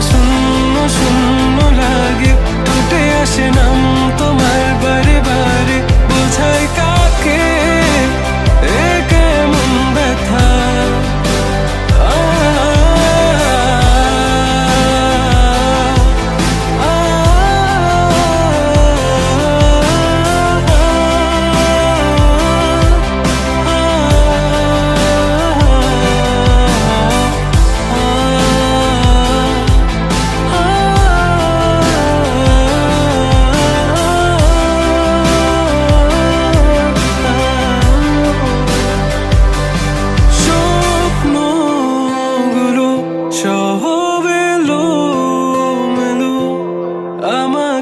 শূন্য শূন্য লাগে। টুটে আসে নাম তোমার বারে বারে। বোঝায় কাকে?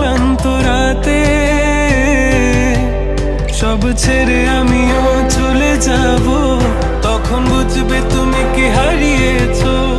ক্লান্ত রাতে সব ছেড়ে আমিও চলে যাব। তখন বুঝবে তুমি কি হারিয়েছো।